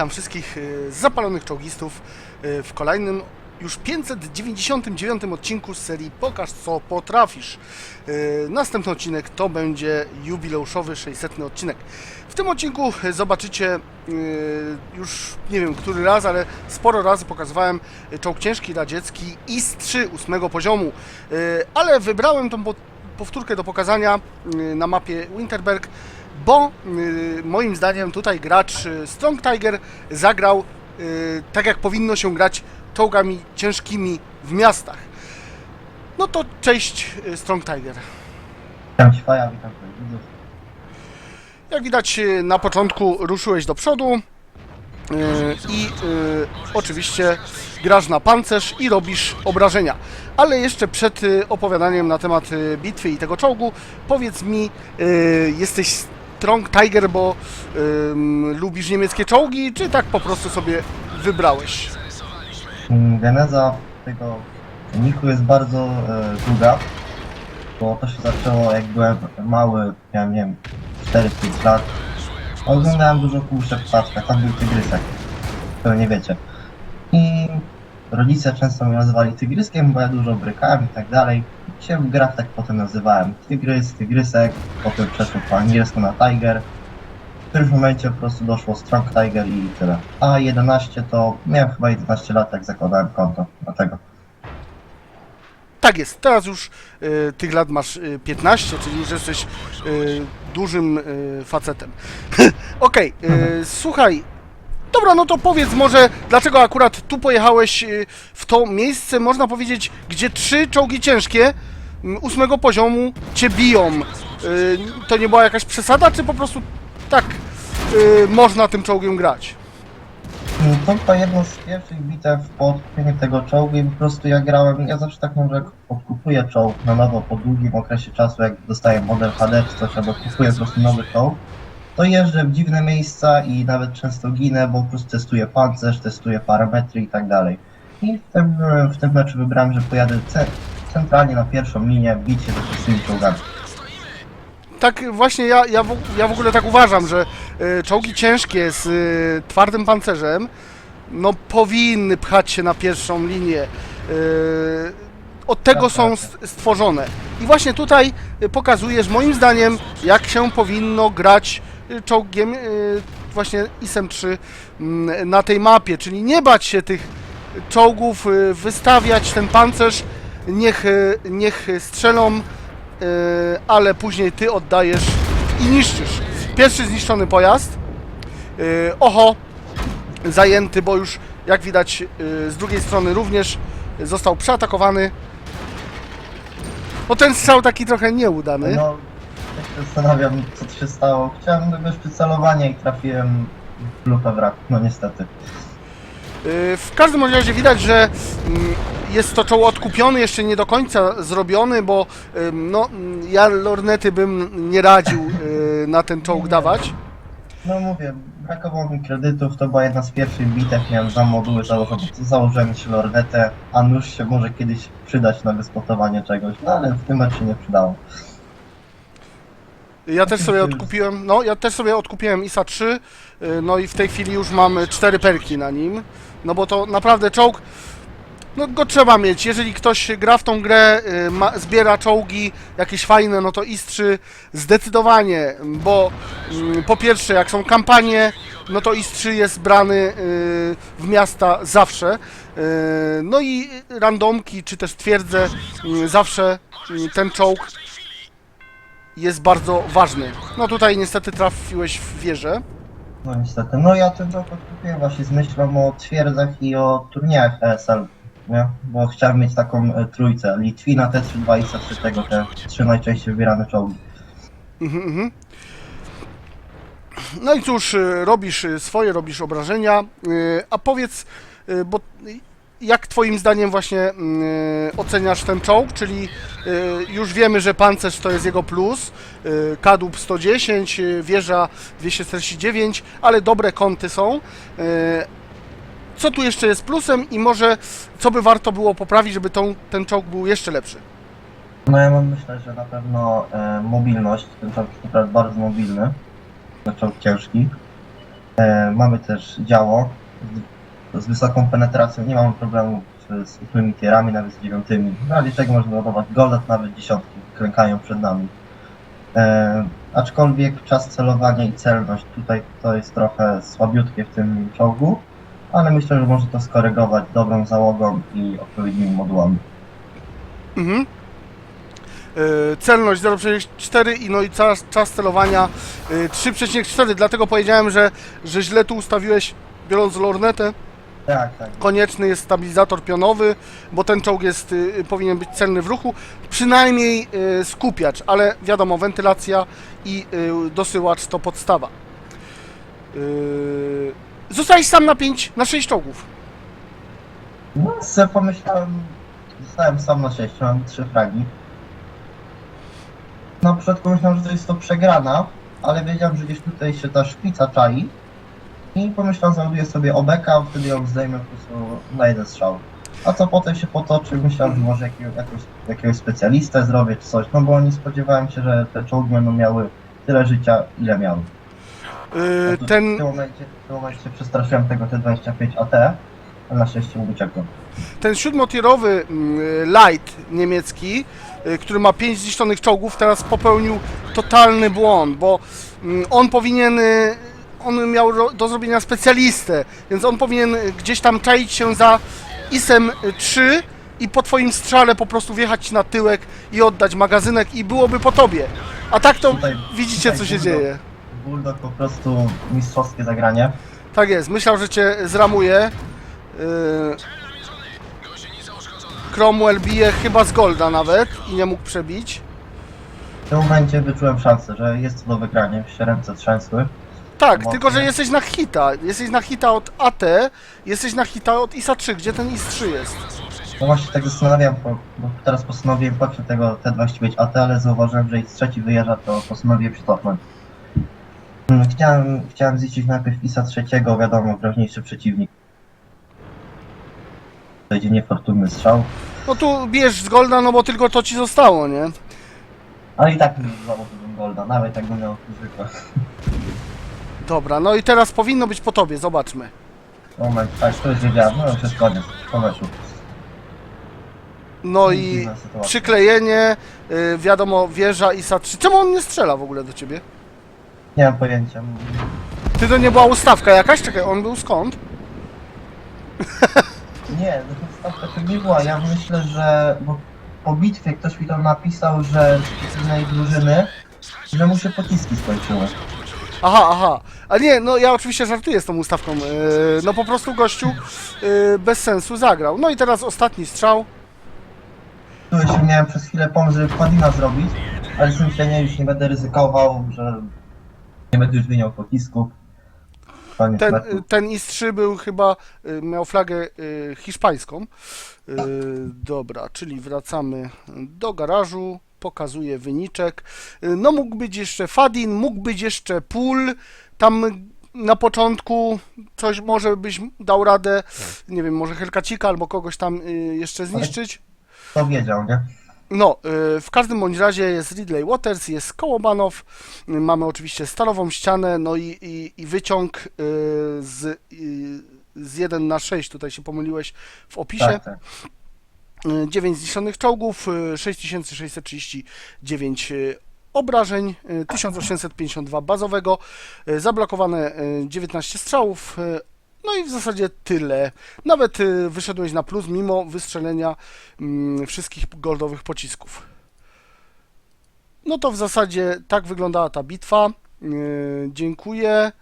Witam wszystkich e, zapalonych czołgistów e, w kolejnym już 599 odcinku z serii Pokaż co potrafisz. E, Następny odcinek to będzie jubileuszowy 600 odcinek. W tym odcinku zobaczycie już nie wiem który raz, ale sporo razy pokazywałem czołg ciężki radziecki IS-3 ósmego poziomu, ale wybrałem tą po- powtórkę do pokazania na mapie Winterberg bo y, moim zdaniem tutaj gracz y, Strong Tiger zagrał y, tak jak powinno się grać czołgami ciężkimi w miastach. No to cześć Strong Tiger. Witam witam widzów. Jak widać na początku ruszyłeś do przodu i oczywiście grasz na pancerz i robisz obrażenia. Ale jeszcze przed opowiadaniem na temat bitwy i tego czołgu, powiedz mi, jesteś Strong Tiger, bo ym, lubisz niemieckie czołgi, czy tak po prostu sobie wybrałeś? Mm, Geneza tego niku jest bardzo e, długa, bo to się zaczęło jak byłem mały, miałem nie wiem, 4-5 lat. Oglądałem dużo kółszek w paczkach, tam był tygrysek, to nie wiecie. I rodzice często mnie nazywali tygryskiem, bo ja dużo brykałem i tak dalej. Się w grach tak potem nazywałem. Tygrys, tygrysek, potem przeszło po angielsku na Tiger. W którymś momencie po prostu doszło Strong Tiger i tyle. A 11 to miałem chyba 11 lat, jak zakładałem konto. Dlatego. Tak jest, teraz już y, tych lat masz y, 15, czyli już jesteś y, dużym y, facetem. Okej, y, słuchaj. Dobra, no to powiedz może, dlaczego akurat tu pojechałeś y, w to miejsce, można powiedzieć, gdzie trzy czołgi ciężkie mm, ósmego poziomu cię biją. Y, to nie była jakaś przesada, czy po prostu tak y, można tym czołgiem grać? To była jedna z pierwszych bitew po odkupieniu tego czołgu i po prostu ja grałem, ja zawsze tak mam, że odkupuję czołg na nowo po długim okresie czasu, jak dostaję model HD czy coś, albo kupuję po prostu nowy czołg, to jeżdżę w dziwne miejsca i nawet często ginę, bo po prostu testuję pancerz, testuję parametry i tak dalej. I w tym, w tym meczu wybrałem, że pojadę ce- centralnie na pierwszą linię, bić się ze wszystkimi czołgami. Tak właśnie ja, ja, w, ja w ogóle tak uważam, że y, czołgi ciężkie z y, twardym pancerzem no powinny pchać się na pierwszą linię. Y, od tego Tak, są tak. st- stworzone. I właśnie tutaj pokazujesz moim zdaniem jak się powinno grać czołgiem y, właśnie ISM 3 mm, na tej mapie, czyli nie bać się tych czołgów, y, wystawiać ten pancerz, niech, y, niech strzelą ale później ty oddajesz i niszczysz. Pierwszy zniszczony pojazd. Oho, zajęty, bo już jak widać z drugiej strony również został przeatakowany. No ten strzał taki trochę nieudany. No, zastanawiam, co tu się stało. Chciałem wybrać przycelowanie i trafiłem w lupę wraku, no niestety. Yy, W każdym razie widać, że mm, jest to czoło odkupiony, jeszcze nie do końca zrobiony, bo ym, no, mm, ja lornety bym nie radził yy, na ten czołg dawać. No mówię, brakowało mi kredytów, to była jedna z pierwszych bitew, miałem dwa moduły założone, założyłem się lornetę, a nóż się może kiedyś przydać na wyspotowanie czegoś, no ale w tym meczu nie przydało. Ja też sobie odkupiłem, no ja też sobie odkupiłem ISA 3, y, no i w tej chwili już mamy cztery perki na nim, no bo to naprawdę czołg, no go trzeba mieć, jeżeli ktoś gra w tą grę, y, ma, zbiera czołgi jakieś fajne, no to IS-3 zdecydowanie, bo mm, po pierwsze jak są kampanie, no to IS-3 jest brany y, w miasta zawsze, y, no i randomki, czy też twierdzę, y, zawsze y, ten czołg jest bardzo ważny. No tutaj niestety trafiłeś w wieżę. No niestety, no ja ten rok odkupiłem właśnie z myślą o twierdzach i o turniejach ESL, nie? Bo chciałem mieć taką e, trójcę, Litwina, T3, 2 i C3 tego, te trzy najczęściej wybierane czołgi. Mhm, mhm. No i cóż, y, robisz y, swoje, robisz obrażenia, y, a powiedz, y, bo jak twoim zdaniem właśnie y, oceniasz ten czołg, czyli y, już wiemy, że pancerz to jest jego plus, y, kadłub 110, y, wieża 249, ale dobre kąty są. Y, Co tu jeszcze jest plusem i może co by warto było poprawić, żeby tą, ten czołg był jeszcze lepszy? No ja mam myślę, że na pewno e, mobilność, ten czołg jest naprawdę bardzo mobilny, to czołg ciężki. E, mamy też działo z wysoką penetracją, nie mamy problemu z, ósmymi tierami, nawet z dziewiątymi. Razie czego można ładować goldet, nawet dziesiątki klękają przed nami. E, aczkolwiek czas celowania i celność tutaj to jest trochę słabiutkie w tym czołgu, ale myślę, że może to skorygować dobrą załogą i odpowiednimi modułami. Mhm. Yy, celność 0,4 i no i czas, czas celowania yy, 3,4, dlatego powiedziałem, że, że źle tu ustawiłeś, biorąc lornetę. Tak, tak. Konieczny jest stabilizator pionowy, bo ten czołg jest, y, powinien być celny w ruchu. Przynajmniej y, skupiacz, ale wiadomo, wentylacja i y, dosyłacz to podstawa. Y, zostałeś sam na 5, na 6 czołgów. No, sobie pomyślałem, zostałem sam na 6, mam 3 fragi. Na początku myślałem, że to jest to przegrana, ale wiedziałem, że gdzieś tutaj się ta szpica czai. I pomyślałem, załaduję sobie obeka, wtedy ją zdejmę po prostu na jeden strzał. A co potem się potoczy, myślałem, że może jakiego, jakiegoś, jakiegoś specjalistę zrobię czy coś, no bo nie spodziewałem się, że te czołgi będą miały tyle życia, ile miały. Y, W ten, tym momencie, w tym momencie przestraszyłem tego T25 AT, ale na szczęście uciekłem. ten siódmotierowy mm, light niemiecki, y, który ma 5 zniszczonych czołgów, teraz popełnił totalny błąd, bo mm, on powinien, y, on miał do zrobienia specjalistę, więc on powinien gdzieś tam czaić się za ISem 3 i po twoim strzale po prostu wjechać na tyłek i oddać magazynek i byłoby po tobie. A tak to Tutaj- widzicie tutaj co się Bulldog- dzieje. Bulldog po prostu mistrzowskie zagranie. Tak jest, myślał, że cię zramuje. Yy... Cromwell bije chyba z Golda nawet i nie mógł przebić. W tym momencie wyczułem szansę, że jest to do wygrania, już się ręce trzęsły. Tak, tylko że jesteś na hita. Jesteś na hita od AT, jesteś na hita od ISA 3. Gdzie ten IS 3 jest? No właśnie tak zastanawiam, bo, bo teraz postanowiłem patrzeć tego T25 AT, ale zauważyłem, że jeśli trzeci wyjeżdża, to postanowiłem się cofnąć. Mm, Chciałem, chciałem zliczyć najpierw ISA trzeciego, wiadomo, groźniejszy przeciwnik. To idzie niefortunny strzał, No tu bierz z Golda, no bo tylko to ci zostało, nie? ale i tak nie założyłbym Golda, nawet jakbym miał zwykłe. Dobra, no i teraz powinno być po tobie, zobaczmy. Moment, tak, to już wiedziałem, no już jest koniec, po meczu. No i Dziwna sytuacja. przyklejenie, yy, wiadomo, wieża ISA 3. Czemu on nie strzela w ogóle do ciebie? Nie mam pojęcia. Ty to nie była ustawka jakaś? Czekaj, on był skąd? Nie, no to stawka to nie była. Ja myślę, że bo po bitwie ktoś mi tam napisał, że z przeciwnej drużyny, że mu się pociski skończyły. Aha, aha. A nie, no ja oczywiście żartuję z tą ustawką. Yy, no po prostu gościu yy, bez sensu zagrał. No i teraz ostatni strzał. Tu jeszcze miałem przez chwilę pomysł, żeby Padina zrobić, ale z myślenia już nie będę ryzykował, że nie będę już wymieniał. Koniec Ten, meczu. ten IS-3 był chyba, y, miał flagę y, hiszpańską. Y, dobra, czyli wracamy do garażu. Pokazuję wyniczek. Y, No mógł być jeszcze Fadin, mógł być jeszcze Pól. Tam na początku coś może byś dał radę, nie wiem, może Helkacika albo kogoś tam y, jeszcze zniszczyć. To wiedział, nie? No, y, w każdym bądź razie jest Ridley Waters, jest Kołobanow, mamy oczywiście stalową ścianę, no i, i, i wyciąg z, z 1 na 6, tutaj się pomyliłeś w opisie. Tak, tak. Y, 9 zniszczonych czołgów, y, 6639 y, obrażeń, y, 1852 bazowego, zablokowane y, 19 strzałów, no i w zasadzie tyle. Nawet wyszedłeś na plus mimo wystrzelenia mm, wszystkich goldowych pocisków. No to w zasadzie tak wyglądała ta bitwa. Dziękuję.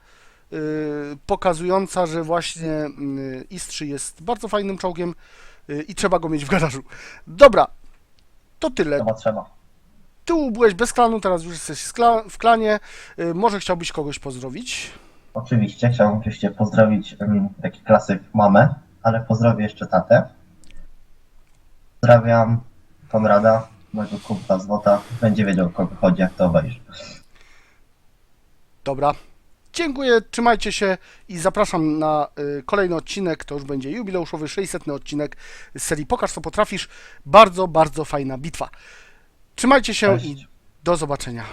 Y, Pokazująca, że właśnie y, Istrzy jest bardzo fajnym czołgiem y, i trzeba go mieć w garażu. Dobra, to tyle. Chyba trzeba. Ty byłeś bez klanu, teraz już jesteś w klanie. Może chciałbyś kogoś pozdrowić? Oczywiście, chciałbym oczywiście pozdrowić um, taki klasyk mamę, ale pozdrowię jeszcze tatę. Pozdrawiam Konrada, mojego kumpla z WOTA. Będzie wiedział kogo chodzi, jak to obejrzy. Dobra. Dziękuję, trzymajcie się i zapraszam na y, kolejny odcinek. To już będzie jubileuszowy 600 odcinek z serii Pokaż co potrafisz. Bardzo, bardzo fajna bitwa. Trzymajcie się Cześć. i do zobaczenia.